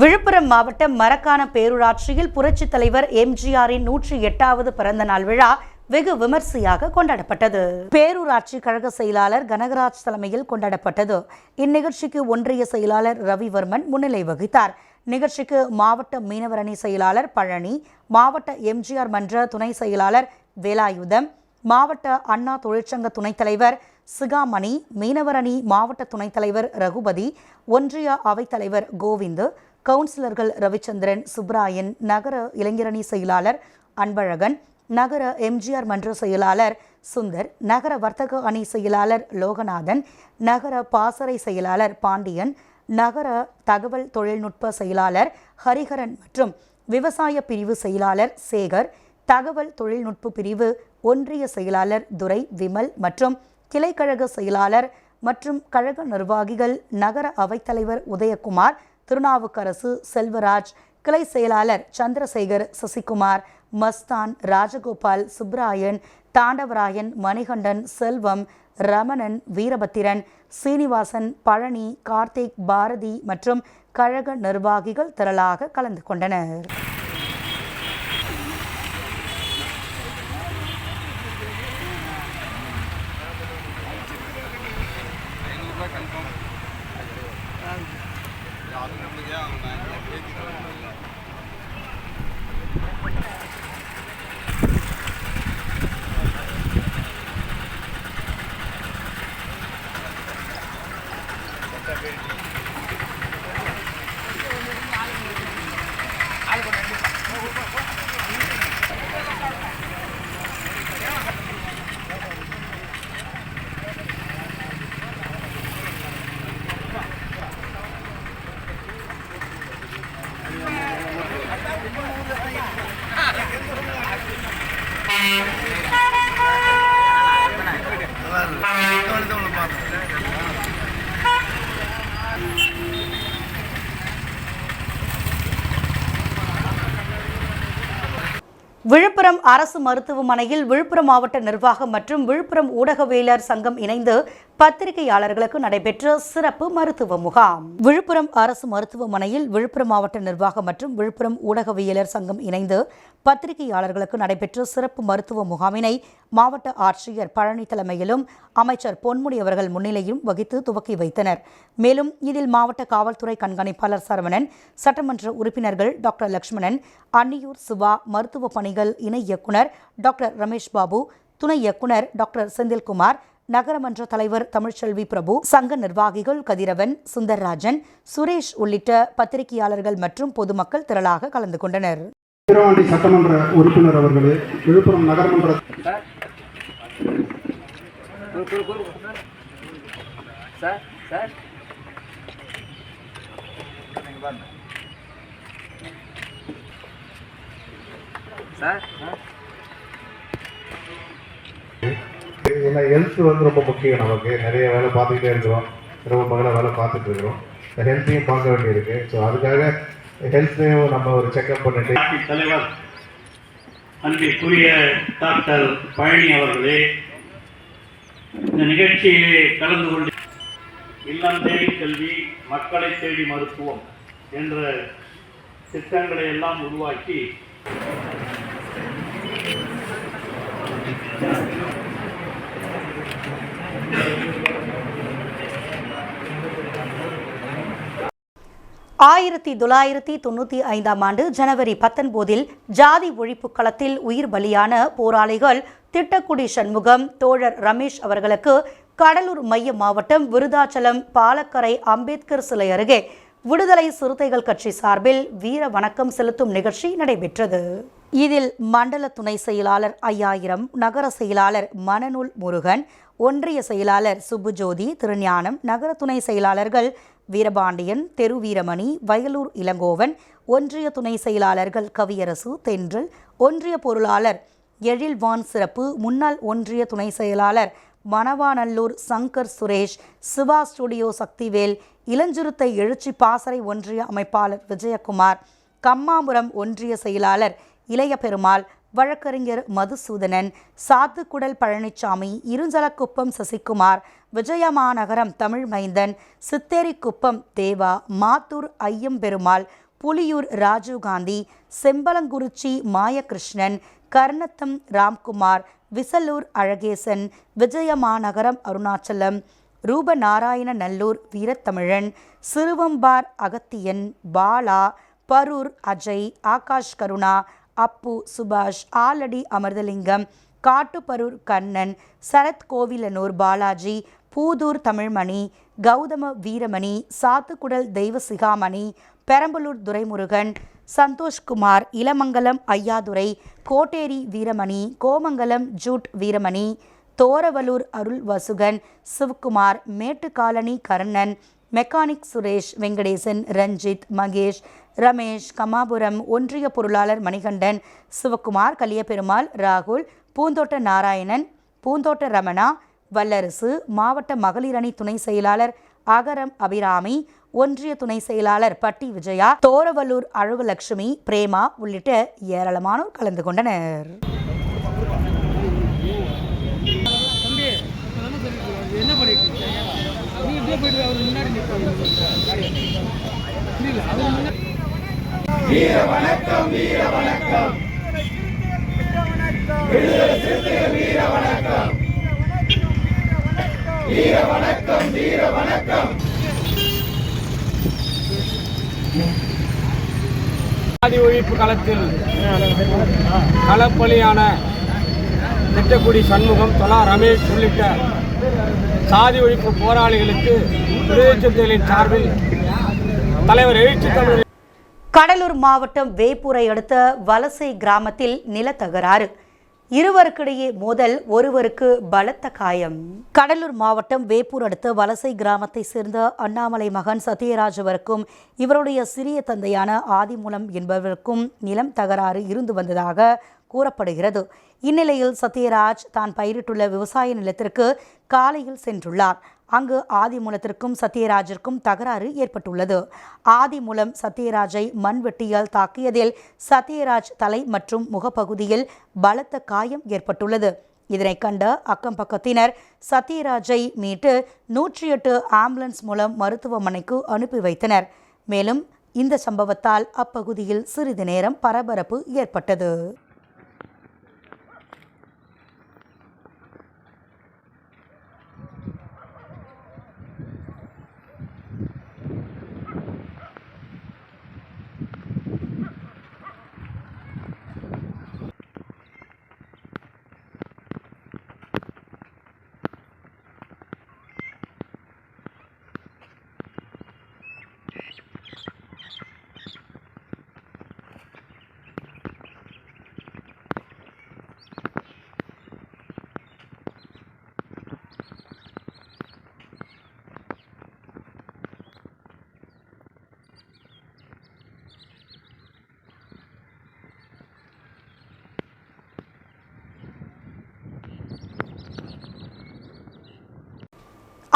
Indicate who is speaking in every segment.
Speaker 1: விழுப்புரம் மாவட்டம் மரக்கான பேரூராட்சியில் புரட்சித் தலைவர் எம்ஜிஆரின் நூற்றி எட்டாவது பிறந்த நாள் விழா வெகு விமர்சையாக கொண்டாடப்பட்டது பேரூராட்சி கழக செயலாளர் கனகராஜ் தலைமையில் கொண்டாடப்பட்டது இந்நிகழ்ச்சிக்கு ஒன்றிய செயலாளர் ரவிவர்மன் முன்னிலை வகித்தார் நிகழ்ச்சிக்கு மாவட்ட மீனவரணி செயலாளர் பழனி மாவட்ட எம்ஜிஆர் மன்ற துணை செயலாளர் வேலாயுதம் மாவட்ட அண்ணா தொழிற்சங்க துணைத் தலைவர் சிகாமணி மீனவரணி மாவட்ட துணைத் தலைவர் ரகுபதி ஒன்றிய அவைத்தலைவர் கோவிந்து கவுன்சிலர்கள் ரவிச்சந்திரன் சுப்ராயன் நகர இளைஞரணி செயலாளர் அன்பழகன் நகர எம்ஜிஆர் மன்ற செயலாளர் சுந்தர் நகர வர்த்தக அணி செயலாளர் லோகநாதன் நகர பாசறை செயலாளர் பாண்டியன் நகர தகவல் தொழில்நுட்ப செயலாளர் ஹரிஹரன் மற்றும் விவசாய பிரிவு செயலாளர் சேகர் தகவல் தொழில்நுட்ப பிரிவு ஒன்றிய செயலாளர் துரை விமல் மற்றும் கிளைக்கழக செயலாளர் மற்றும் கழக நிர்வாகிகள் நகர அவைத்தலைவர் உதயகுமார் திருநாவுக்கரசு செல்வராஜ் கிளை செயலாளர் சந்திரசேகர் சசிகுமார் மஸ்தான் ராஜகோபால் சுப்ராயன் தாண்டவராயன் மணிகண்டன் செல்வம் ரமணன் வீரபத்திரன் சீனிவாசன் பழனி கார்த்திக் பாரதி மற்றும் கழக நிர்வாகிகள் திரளாக கலந்து கொண்டனர் விழுப்புரம் அரசு மருத்துவமனையில் விழுப்புரம் மாவட்ட நிர்வாகம் மற்றும் விழுப்புரம் ஊடகவியலர் சங்கம் இணைந்து பத்திரிகையாளர்களுக்கு நடைபெற்ற சிறப்பு மருத்துவ முகாம் விழுப்புரம் அரசு மருத்துவமனையில் விழுப்புரம் மாவட்ட நிர்வாகம் மற்றும் விழுப்புரம் ஊடகவியலர் சங்கம் இணைந்து பத்திரிகையாளர்களுக்கு நடைபெற்ற சிறப்பு மருத்துவ முகாமினை மாவட்ட ஆட்சியர் பழனி தலைமையிலும் அமைச்சர் பொன்முடி அவர்கள் முன்னிலையும் வகித்து துவக்கி வைத்தனர் மேலும் இதில் மாவட்ட காவல்துறை கண்காணிப்பாளர் சரவணன் சட்டமன்ற உறுப்பினர்கள் டாக்டர் லட்சுமணன் அன்னியூர் சிவா மருத்துவ பணிகள் இணை இயக்குநர் டாக்டர் ரமேஷ் பாபு துணை இயக்குநர் டாக்டர் செந்தில்குமார் நகரமன்ற தலைவர் தமிழ்ச்செல்வி பிரபு சங்க நிர்வாகிகள் கதிரவன் சுந்தர்ராஜன் சுரேஷ் உள்ளிட்ட பத்திரிகையாளர்கள் மற்றும் பொதுமக்கள் திரளாக கலந்து கொண்டனர் வீரவாண்டி சட்டமன்ற உறுப்பினர் அவர்களே விழுப்புரம் நகர்மன்ற ஏன்னா ஹெல்த் வந்து ரொம்ப முக்கியம் நமக்கு நிறைய வேலை பார்த்துக்கிட்டே இருக்கிறோம் ரொம்ப பகல வேலை பார்த்துட்டு இருக்கிறோம் ஹெல்த்தையும் பார்க்க வேண்டியிருக்கு ஸோ அதுக்காக ஹெல்த்தையும் நம்ம ஒரு செக்அப் பண்ணிட்டு தலைவர் அன்பிற்குரிய டாக்டர் பழனி அவர்களே இந்த நிகழ்ச்சியிலே கலந்து கொண்டு இல்லம் தேடி கல்வி மக்களை தேடி மருத்துவம் என்ற திட்டங்களை எல்லாம் உருவாக்கி ஆயிரத்தி தொள்ளாயிரத்தி தொண்ணூற்றி ஐந்தாம் ஆண்டு ஜனவரி பத்தொன்பதில் ஜாதி ஒழிப்பு களத்தில் உயிர் பலியான போராளிகள் திட்டக்குடி சண்முகம் தோழர் ரமேஷ் அவர்களுக்கு கடலூர் மைய மாவட்டம் விருதாச்சலம் பாலக்கரை அம்பேத்கர் சிலை அருகே விடுதலை சிறுத்தைகள் கட்சி சார்பில் வீர வணக்கம் செலுத்தும் நிகழ்ச்சி நடைபெற்றது இதில் மண்டல துணை செயலாளர் ஐயாயிரம் நகர செயலாளர் மனநூல் முருகன் ஒன்றிய செயலாளர் சுபுஜோதி திருஞானம் நகர துணை செயலாளர்கள் வீரபாண்டியன் தெரு வீரமணி வயலூர் இளங்கோவன் ஒன்றிய துணை செயலாளர்கள் கவியரசு தென்றல் ஒன்றிய பொருளாளர் எழில்வான் சிறப்பு முன்னாள் ஒன்றிய துணை செயலாளர் மணவாநல்லூர் சங்கர் சுரேஷ் சிவா ஸ்டுடியோ சக்திவேல் இளஞ்சிறுத்தை எழுச்சி பாசறை ஒன்றிய அமைப்பாளர் விஜயகுமார் கம்மாபுரம் ஒன்றிய செயலாளர் இளைய பெருமாள் வழக்கறிஞர் மதுசூதனன் சாத்துக்குடல் பழனிசாமி இருஞ்சலக்குப்பம் சசிகுமார் விஜயமாநகரம் தமிழ் மைந்தன் சித்தேரிக்குப்பம் தேவா மாத்தூர் ஐயம்பெருமாள் புலியூர் ராஜீவ்காந்தி செம்பலங்குறிச்சி மாயகிருஷ்ணன் கர்ணத்தம் ராம்குமார் விசலூர் அழகேசன் விஜயமாநகரம் அருணாச்சலம் ரூபநாராயண நல்லூர் வீரத்தமிழன் சிறுவம்பார் அகத்தியன் பாலா பரூர் அஜய் ஆகாஷ் கருணா அப்பு சுபாஷ் ஆலடி அமிர்தலிங்கம் காட்டுப்பரூர் கண்ணன் சரத் கோவிலனூர் பாலாஜி பூதூர் தமிழ்மணி கௌதம வீரமணி சாத்துக்குடல் தெய்வசிகாமணி பெரம்பலூர் துரைமுருகன் சந்தோஷ்குமார் இளமங்கலம் ஐயாதுரை கோட்டேரி வீரமணி கோமங்கலம் ஜூட் வீரமணி தோரவலூர் அருள் வசுகன் சிவகுமார் மேட்டுக்காலனி கர்ணன் மெக்கானிக் சுரேஷ் வெங்கடேசன் ரஞ்சித் மகேஷ் ரமேஷ் கமாபுரம் ஒன்றிய பொருளாளர் மணிகண்டன் சிவக்குமார் கலியபெருமாள் ராகுல் பூந்தோட்ட நாராயணன் பூந்தோட்ட ரமணா வல்லரசு மாவட்ட மகளிரணி துணை செயலாளர் அகரம் அபிராமி ஒன்றிய துணை செயலாளர் பட்டி விஜயா தோரவல்லூர் அழகுலட்சுமி பிரேமா உள்ளிட்ட ஏராளமானோர் கலந்து கொண்டனர் வீர வணக்கம் வீர வணக்கம் வீர வணக்கம் வீர வணக்கம் வீர வணக்கம் ஒழிப்பு களத்தில் களப்பலியான திட்டக்குடி சண்முகம் தொலா ரமேஷ் உள்ளிட்ட சாதி ஒழிப்பு போராளிகளுக்கு விடுதலைச்சிறுத்தைகளின் சார்பில் தலைவர் எழுச்சி தமிழ் கடலூர் மாவட்டம் வேப்பூரை அடுத்த வலசை கிராமத்தில் நிலத்தகராறு இருவருக்கிடையே மோதல் ஒருவருக்கு பலத்த காயம் கடலூர் மாவட்டம் வேப்பூர் அடுத்த வலசை கிராமத்தை சேர்ந்த அண்ணாமலை மகன் சத்யராஜவருக்கும் இவருடைய சிறிய தந்தையான ஆதிமூலம் என்பவருக்கும் நிலம் தகராறு இருந்து வந்ததாக கூறப்படுகிறது இந்நிலையில் சத்யராஜ் தான் பயிரிட்டுள்ள விவசாய நிலத்திற்கு காலையில் சென்றுள்ளார் அங்கு ஆதிமூலத்திற்கும் சத்யராஜிற்கும் தகராறு ஏற்பட்டுள்ளது ஆதிமூலம் சத்யராஜை மண்வெட்டியால் தாக்கியதில் சத்யராஜ் தலை மற்றும் முகப்பகுதியில் பலத்த காயம் ஏற்பட்டுள்ளது இதனை கண்ட அக்கம் பக்கத்தினர் சத்யராஜை மீட்டு நூற்றி எட்டு ஆம்புலன்ஸ் மூலம் மருத்துவமனைக்கு அனுப்பி வைத்தனர் மேலும் இந்த சம்பவத்தால் அப்பகுதியில் சிறிது நேரம் பரபரப்பு ஏற்பட்டது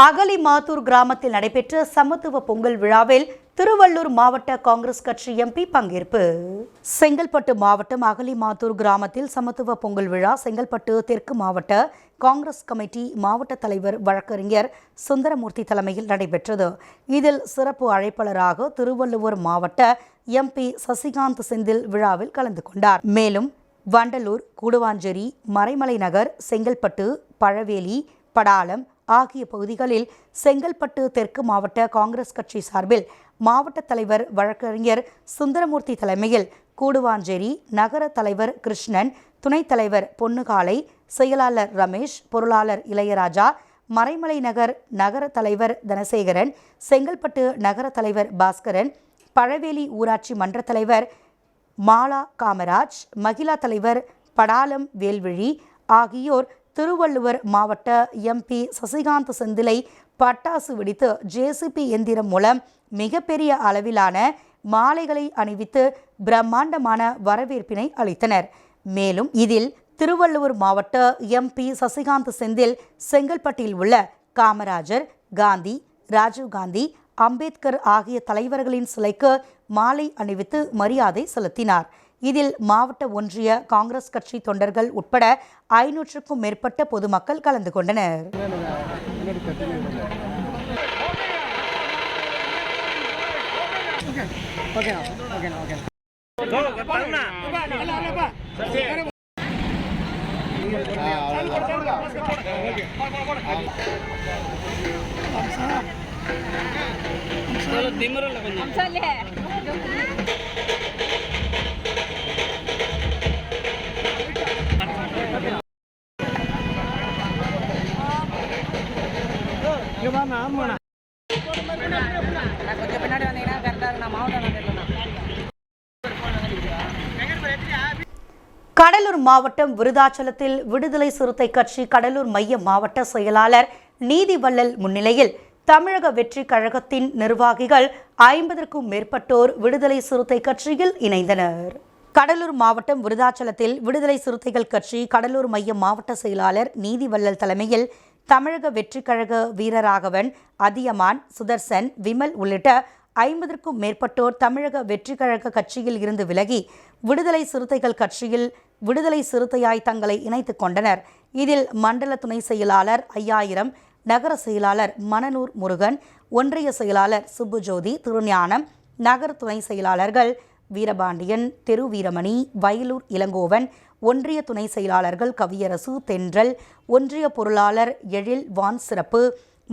Speaker 1: அகலி கிராமத்தில் நடைபெற்ற சமத்துவ பொங்கல் விழாவில் திருவள்ளூர் மாவட்ட காங்கிரஸ் கட்சி எம்பி பங்கேற்பு செங்கல்பட்டு மாவட்டம் அகலிமாத்தூர் கிராமத்தில் சமத்துவ பொங்கல் விழா செங்கல்பட்டு தெற்கு மாவட்ட காங்கிரஸ் கமிட்டி மாவட்ட தலைவர் வழக்கறிஞர் சுந்தரமூர்த்தி தலைமையில் நடைபெற்றது இதில் சிறப்பு அழைப்பாளராக திருவள்ளுவர் மாவட்ட எம்பி சசிகாந்த் செந்தில் விழாவில் கலந்து கொண்டார் மேலும் வண்டலூர் கூடுவாஞ்சேரி மறைமலை நகர் செங்கல்பட்டு பழவேலி படாலம் ஆகிய பகுதிகளில் செங்கல்பட்டு தெற்கு மாவட்ட காங்கிரஸ் கட்சி சார்பில் மாவட்ட தலைவர் வழக்கறிஞர் சுந்தரமூர்த்தி தலைமையில் கூடுவாஞ்சேரி நகர தலைவர் கிருஷ்ணன் துணைத் தலைவர் பொன்னுகாலை செயலாளர் ரமேஷ் பொருளாளர் இளையராஜா மறைமலை நகர் நகர தலைவர் தனசேகரன் செங்கல்பட்டு நகர தலைவர் பாஸ்கரன் பழவேலி ஊராட்சி மன்ற தலைவர் மாலா காமராஜ் மகிழா தலைவர் படாலம் வேல்விழி ஆகியோர் திருவள்ளுவர் மாவட்ட எம்பி சசிகாந்த் செந்திலை பட்டாசு வெடித்து ஜேசிபி எந்திரம் மூலம் மிகப்பெரிய அளவிலான மாலைகளை அணிவித்து பிரம்மாண்டமான வரவேற்பினை அளித்தனர் மேலும் இதில் திருவள்ளுவர் மாவட்ட எம்பி சசிகாந்த் செந்தில் செங்கல்பட்டில் உள்ள காமராஜர் காந்தி ராஜீவ்காந்தி அம்பேத்கர் ஆகிய தலைவர்களின் சிலைக்கு மாலை அணிவித்து மரியாதை செலுத்தினார் இதில் மாவட்ட ஒன்றிய காங்கிரஸ் கட்சி தொண்டர்கள் உட்பட ஐநூற்றுக்கும் மேற்பட்ட பொதுமக்கள் கலந்து கொண்டனர் திமரல கொஞ்சம் மாவட்டம் விருதாச்சலத்தில் விடுதலை சிறுத்தை கட்சி கடலூர் மைய மாவட்ட செயலாளர் நீதிவள்ளல் முன்னிலையில் தமிழக வெற்றி கழகத்தின் நிர்வாகிகள் ஐம்பதற்கும் மேற்பட்டோர் விடுதலை சிறுத்தை கட்சியில் இணைந்தனர் கடலூர் மாவட்டம் விருதாச்சலத்தில் விடுதலை சிறுத்தைகள் கட்சி கடலூர் மைய மாவட்ட செயலாளர் நீதிவள்ளல் தலைமையில் தமிழக வெற்றி கழக வீரராகவன் அதியமான் சுதர்சன் விமல் உள்ளிட்ட ஐம்பதற்கும் மேற்பட்டோர் தமிழக வெற்றி கழக கட்சியில் இருந்து விலகி விடுதலை சிறுத்தைகள் கட்சியில் விடுதலை சிறுத்தையாய் தங்களை இணைத்து கொண்டனர் இதில் மண்டல துணை செயலாளர் ஐயாயிரம் நகர செயலாளர் மணனூர் முருகன் ஒன்றிய செயலாளர் சுப்புஜோதி திருஞானம் நகர துணை செயலாளர்கள் வீரபாண்டியன் தெரு வீரமணி வயலூர் இளங்கோவன் ஒன்றிய துணை செயலாளர்கள் கவியரசு தென்றல் ஒன்றிய பொருளாளர் எழில் வான் சிறப்பு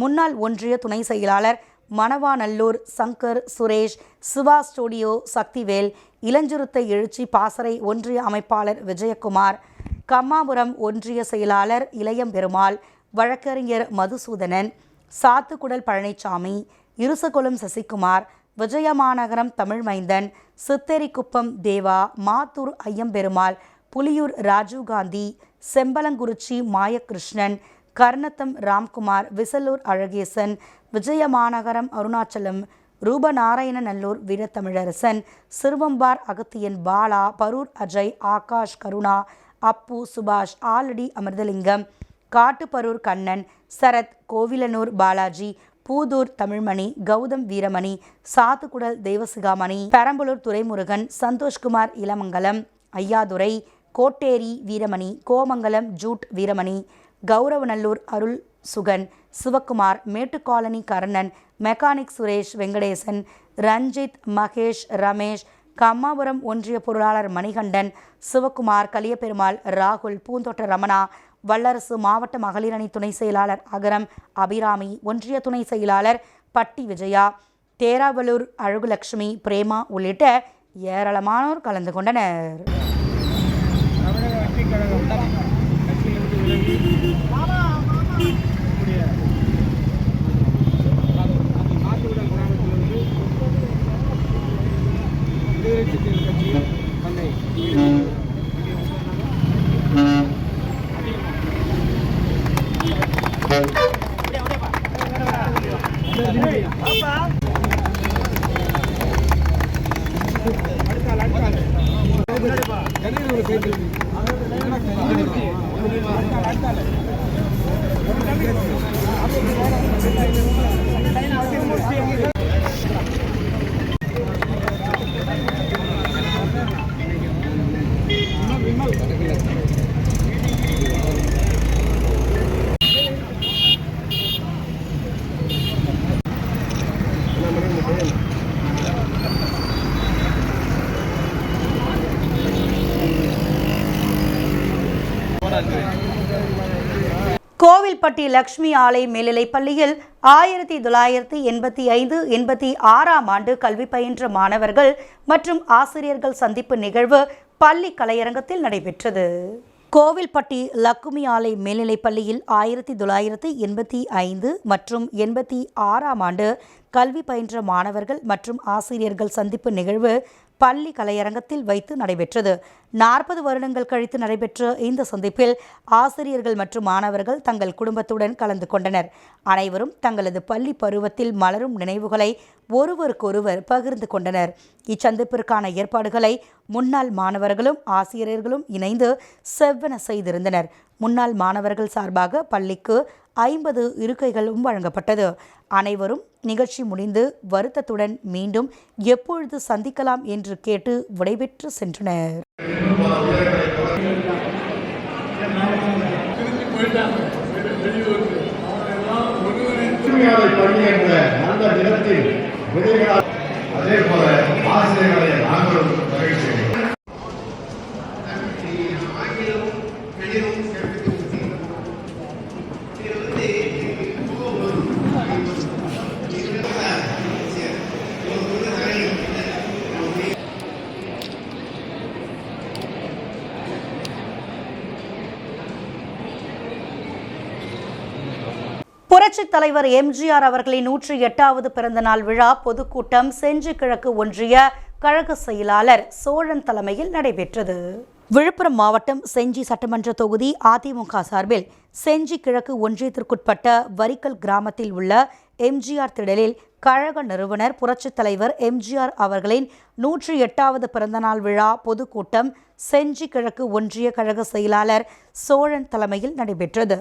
Speaker 1: முன்னாள் ஒன்றிய துணை செயலாளர் மணவாநல்லூர் சங்கர் சுரேஷ் சிவா ஸ்டூடியோ சக்திவேல் இளஞ்சிறுத்தை எழுச்சி பாசறை ஒன்றிய அமைப்பாளர் விஜயகுமார் கம்மாபுரம் ஒன்றிய செயலாளர் இளையம் பெருமாள் வழக்கறிஞர் மதுசூதனன் சாத்துக்குடல் பழனிசாமி இருசகுளம் சசிகுமார் விஜயமாநகரம் தமிழ்மைந்தன் சித்தேரிக்குப்பம் தேவா மாத்தூர் ஐயம்பெருமாள் புலியூர் ராஜீவ்காந்தி செம்பலங்குறிச்சி மாயகிருஷ்ணன் கர்ணத்தம் ராம்குமார் விசலூர் அழகேசன் விஜயமாநகரம் அருணாச்சலம் ரூபநாராயண நல்லூர் வீரத்தமிழரசன் சிறுவம்பார் அகத்தியன் பாலா பரூர் அஜய் ஆகாஷ் கருணா அப்பு சுபாஷ் ஆலடி அமிர்தலிங்கம் காட்டுப்பரூர் கண்ணன் சரத் கோவிலனூர் பாலாஜி பூதூர் தமிழ்மணி கௌதம் வீரமணி சாத்துக்குடல் தெய்வசிகாமணி பெரம்பலூர் துரைமுருகன் சந்தோஷ்குமார் இளமங்கலம் ஐயாதுரை கோட்டேரி வீரமணி கோமங்கலம் ஜூட் வீரமணி கௌரவநல்லூர் அருள் சுகன் சிவக்குமார் மேட்டுக்காலனி கர்ணன் மெக்கானிக் சுரேஷ் வெங்கடேசன் ரஞ்சித் மகேஷ் ரமேஷ் கம்மாபுரம் ஒன்றிய பொருளாளர் மணிகண்டன் சிவக்குமார் கலியபெருமாள் ராகுல் பூந்தோட்ட ரமணா வல்லரசு மாவட்ட மகளிரணி துணை செயலாளர் அகரம் அபிராமி ஒன்றிய துணை செயலாளர் பட்டி விஜயா தேராவலூர் அழகுலட்சுமி பிரேமா உள்ளிட்ட ஏராளமானோர் கலந்து கொண்டனர் Thank you. கோவில்பட்டி லக்ஷ்மி ஆலை மேல்நிலைப் பள்ளியில் ஆயிரத்தி தொள்ளாயிரத்தி எண்பத்தி ஐந்து எண்பத்தி ஆறாம் ஆண்டு கல்வி பயின்ற மாணவர்கள் மற்றும் ஆசிரியர்கள் சந்திப்பு நிகழ்வு பள்ளி கலையரங்கத்தில் நடைபெற்றது கோவில்பட்டி லக்குமி ஆலை மேல்நிலைப் பள்ளியில் ஆயிரத்தி தொள்ளாயிரத்தி எண்பத்தி ஐந்து மற்றும் எண்பத்தி ஆறாம் ஆண்டு கல்வி பயின்ற மாணவர்கள் மற்றும் ஆசிரியர்கள் சந்திப்பு நிகழ்வு பள்ளி கலையரங்கத்தில் வைத்து நடைபெற்றது நாற்பது வருடங்கள் கழித்து நடைபெற்ற இந்த சந்திப்பில் ஆசிரியர்கள் மற்றும் மாணவர்கள் தங்கள் குடும்பத்துடன் கலந்து கொண்டனர் அனைவரும் தங்களது பள்ளி பருவத்தில் மலரும் நினைவுகளை ஒருவருக்கொருவர் பகிர்ந்து கொண்டனர் இச்சந்திப்பிற்கான ஏற்பாடுகளை முன்னாள் மாணவர்களும் ஆசிரியர்களும் இணைந்து செவ்வன செய்திருந்தனர் முன்னாள் மாணவர்கள் சார்பாக பள்ளிக்கு ஐம்பது இருக்கைகளும் வழங்கப்பட்டது அனைவரும் நிகழ்ச்சி முடிந்து வருத்தத்துடன் மீண்டும் எப்பொழுது சந்திக்கலாம் என்று கேட்டு விடைபெற்று சென்றனர் அதே போல ஆசிரியர்களை புரட்சித் தலைவர் எம்ஜிஆர் அவர்களின் நூற்றி எட்டாவது பிறந்தநாள் விழா பொதுக்கூட்டம் செஞ்சி கிழக்கு ஒன்றிய கழக செயலாளர் சோழன் தலைமையில் நடைபெற்றது விழுப்புரம் மாவட்டம் செஞ்சி சட்டமன்ற தொகுதி அதிமுக சார்பில் செஞ்சி கிழக்கு ஒன்றியத்திற்குட்பட்ட வரிக்கல் கிராமத்தில் உள்ள எம்ஜிஆர் திடலில் கழக நிறுவனர் புரட்சித் தலைவர் எம்ஜிஆர் அவர்களின் நூற்றி எட்டாவது பிறந்தநாள் விழா பொதுக்கூட்டம் செஞ்சி கிழக்கு ஒன்றிய கழக செயலாளர் சோழன் தலைமையில் நடைபெற்றது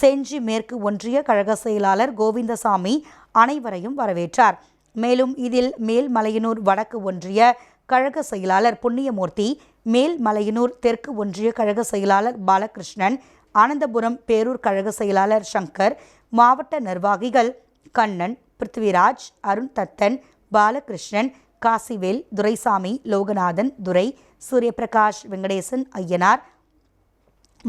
Speaker 1: செஞ்சி மேற்கு ஒன்றிய கழக செயலாளர் கோவிந்தசாமி அனைவரையும் வரவேற்றார் மேலும் இதில் மேல்மலையனூர் வடக்கு ஒன்றிய கழக செயலாளர் புண்ணியமூர்த்தி மேல்மலையனூர் தெற்கு ஒன்றிய கழக செயலாளர் பாலகிருஷ்ணன் அனந்தபுரம் பேரூர் கழக செயலாளர் சங்கர் மாவட்ட நிர்வாகிகள் கண்ணன் பிருத்திவிராஜ் அருண் தத்தன் பாலகிருஷ்ணன் காசிவேல் துரைசாமி லோகநாதன் துரை சூரியபிரகாஷ் வெங்கடேசன் ஐயனார்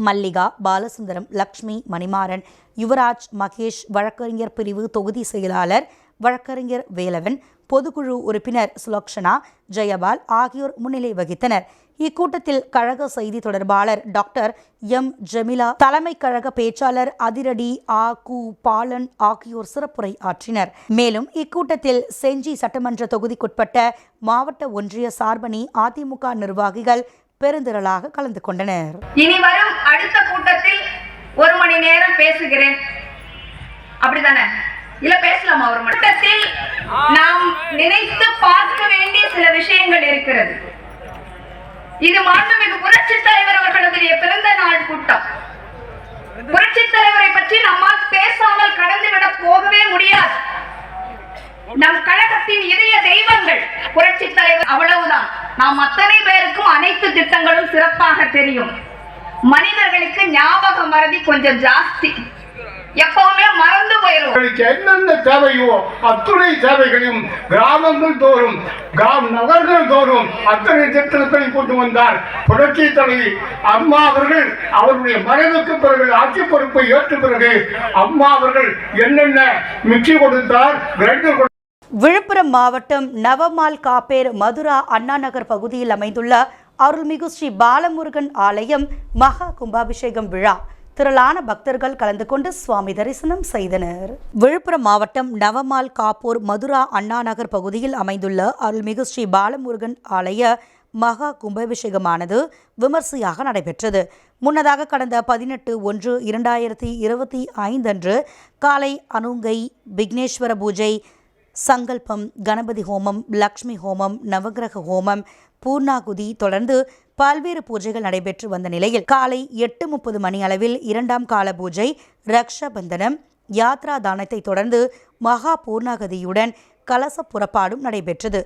Speaker 1: மல்லிகா பாலசுந்தரம் லக்ஷ்மி மணிமாறன் யுவராஜ் மகேஷ் வழக்கறிஞர் பிரிவு தொகுதி செயலாளர் வழக்கறிஞர் வேலவன் பொதுக்குழு உறுப்பினர் சுலக்ஷனா ஜெயபால் ஆகியோர் முன்னிலை வகித்தனர் இக்கூட்டத்தில் கழக செய்தி தொடர்பாளர் டாக்டர் எம் ஜெமிலா தலைமை கழக பேச்சாளர் அதிரடி ஆ கு பாலன் ஆகியோர் சிறப்புரை ஆற்றினர் மேலும் இக்கூட்டத்தில் செஞ்சி சட்டமன்ற தொகுதிக்குட்பட்ட மாவட்ட ஒன்றிய சார்பணி அதிமுக நிர்வாகிகள் பெருந்திரளாக கலந்து கொண்டனர் இனி வரும் அடுத்த கூட்டத்தில் ஒரு மணி நேரம் பேசுகிறேன் இல்ல பேசலாமா ஒரு மணி நாம் நினைத்து பார்க்க வேண்டிய சில விஷயங்கள் இருக்கிறது இது மாண்புமிகு புரட்சி தலைவர் அவர்களுடைய பிறந்த நாள் கூட்டம் புரட்சி தலைவரை பற்றி நம்மால் பேசாமல் கடந்துவிட போகவே முடியாது நம் கழகத்தின் இதய தெய்வங்கள் புரட்சி தலைவர் அவ்வளவுதான் நாம் அத்தனை பேருக்கும் அனைத்து திட்டங்களும் சிறப்பாக தெரியும் மனிதர்களுக்கு ஞாபக மறதி கொஞ்சம் ஜாஸ்தி எப்பவுமே மறந்து போயிடும் என்னென்ன தேவையோ அத்துணை தேவைகளையும் கிராமங்கள் தோறும் கிராம நகர்கள் தோறும் கொண்டு வந்தார் புரட்சி தலைவி அம்மா அவர்கள் அவருடைய மறைவுக்கு பிறகு ஆட்சி பொறுப்பை ஏற்ற பிறகு அம்மா அவர்கள் என்னென்ன கொடுத்தார் கிரைண்டர் விழுப்புரம் மாவட்டம் நவமால் காப்பேர் மதுரா அண்ணாநகர் பகுதியில் அமைந்துள்ள அருள்மிகு ஸ்ரீ பாலமுருகன் ஆலயம் மகா கும்பாபிஷேகம் விழா திரளான பக்தர்கள் கலந்து கொண்டு சுவாமி தரிசனம் செய்தனர் விழுப்புரம் மாவட்டம் நவமால் காப்பூர் மதுரா அண்ணாநகர் பகுதியில் அமைந்துள்ள அருள்மிகு ஸ்ரீ பாலமுருகன் ஆலய மகா கும்பாபிஷேகமானது விமர்சையாக நடைபெற்றது முன்னதாக கடந்த பதினெட்டு ஒன்று இரண்டாயிரத்தி இருபத்தி ஐந்தன்று காலை அனுங்கை விக்னேஸ்வர பூஜை சங்கல்பம் கணபதி ஹோமம் லக்ஷ்மி ஹோமம் நவகிரக ஹோமம் பூர்ணாகுதி தொடர்ந்து பல்வேறு பூஜைகள் நடைபெற்று வந்த நிலையில் காலை எட்டு முப்பது மணி அளவில் இரண்டாம் கால பூஜை ரக்ஷபந்தனம் யாத்ரா தானத்தை தொடர்ந்து மகா பூர்ணாகதியுடன் கலச புறப்பாடும் நடைபெற்றது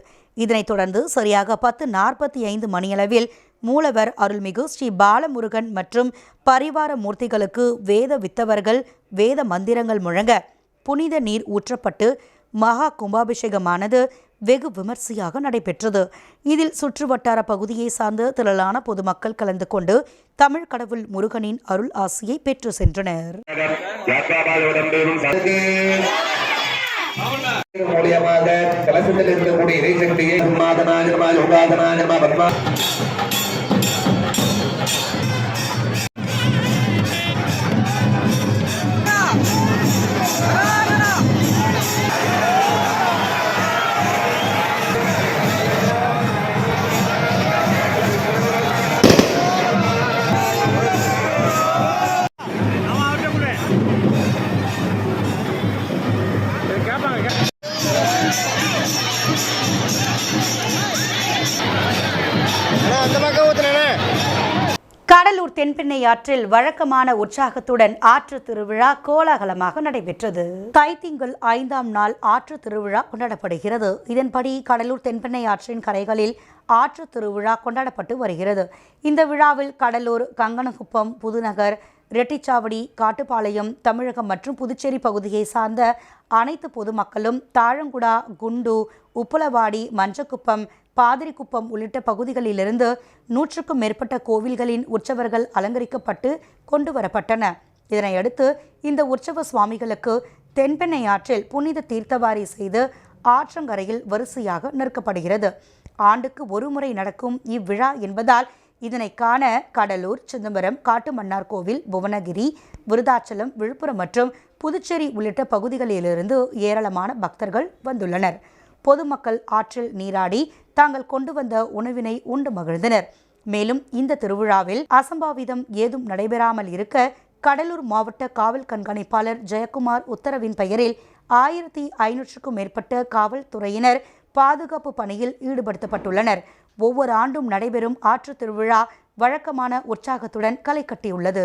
Speaker 1: இதனைத் தொடர்ந்து சரியாக பத்து நாற்பத்தி ஐந்து மணியளவில் மூலவர் அருள்மிகு ஸ்ரீ பாலமுருகன் மற்றும் பரிவார மூர்த்திகளுக்கு வேத வித்தவர்கள் வேத மந்திரங்கள் முழங்க புனித நீர் ஊற்றப்பட்டு மகா கும்பாபிஷேகமானது வெகு விமர்சையாக நடைபெற்றது இதில் சுற்று வட்டார பகுதியை சார்ந்த திரளான பொதுமக்கள் கலந்து கொண்டு தமிழ் கடவுள் முருகனின் அருள் ஆசியை பெற்று சென்றனர் மூலியமாக கலசத்தில் இருக்கக்கூடிய இறைசக்தியை கபினி ஆற்றில் வழக்கமான உற்சாகத்துடன் ஆற்று திருவிழா கோலாகலமாக நடைபெற்றது தைத்திங்கள் ஐந்தாம் நாள் ஆற்று திருவிழா கொண்டாடப்படுகிறது இதன்படி கடலூர் தென்பெண்ணை ஆற்றின் கரைகளில் ஆற்று திருவிழா கொண்டாடப்பட்டு வருகிறது இந்த விழாவில் கடலூர் கங்கனகுப்பம் புதுநகர் ரெட்டிச்சாவடி காட்டுப்பாளையம் தமிழகம் மற்றும் புதுச்சேரி பகுதியை சார்ந்த அனைத்து பொதுமக்களும் தாழங்குடா குண்டு உப்பலவாடி மஞ்சக்குப்பம் பாதிரிக்குப்பம் உள்ளிட்ட பகுதிகளிலிருந்து நூற்றுக்கும் மேற்பட்ட கோவில்களின் உற்சவர்கள் அலங்கரிக்கப்பட்டு கொண்டு வரப்பட்டன இதனையடுத்து இந்த உற்சவ சுவாமிகளுக்கு தென்பெண்ணை ஆற்றில் புனித தீர்த்தவாரி செய்து ஆற்றங்கரையில் வரிசையாக நிற்கப்படுகிறது ஆண்டுக்கு ஒரு முறை நடக்கும் இவ்விழா என்பதால் இதனை காண கடலூர் சிதம்பரம் காட்டுமன்னார்கோவில் புவனகிரி விருதாச்சலம் விழுப்புரம் மற்றும் புதுச்சேரி உள்ளிட்ட பகுதிகளிலிருந்து ஏராளமான பக்தர்கள் வந்துள்ளனர் பொதுமக்கள் ஆற்றில் நீராடி தாங்கள் கொண்டு வந்த உணவினை உண்டு மகிழ்ந்தனர் மேலும் இந்த திருவிழாவில் அசம்பாவிதம் ஏதும் நடைபெறாமல் இருக்க கடலூர் மாவட்ட காவல் கண்காணிப்பாளர் ஜெயக்குமார் உத்தரவின் பெயரில் ஆயிரத்தி ஐநூற்றுக்கும் மேற்பட்ட காவல்துறையினர் பாதுகாப்பு பணியில் ஈடுபடுத்தப்பட்டுள்ளனர் ஒவ்வொரு ஆண்டும் நடைபெறும் ஆற்று திருவிழா வழக்கமான உற்சாகத்துடன் களை கட்டியுள்ளது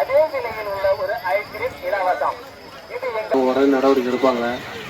Speaker 1: அதே உள்ள ஒரு ஐஸ்கிரீம் இலவசம் இது நடவடிக்கை எடுப்பாங்க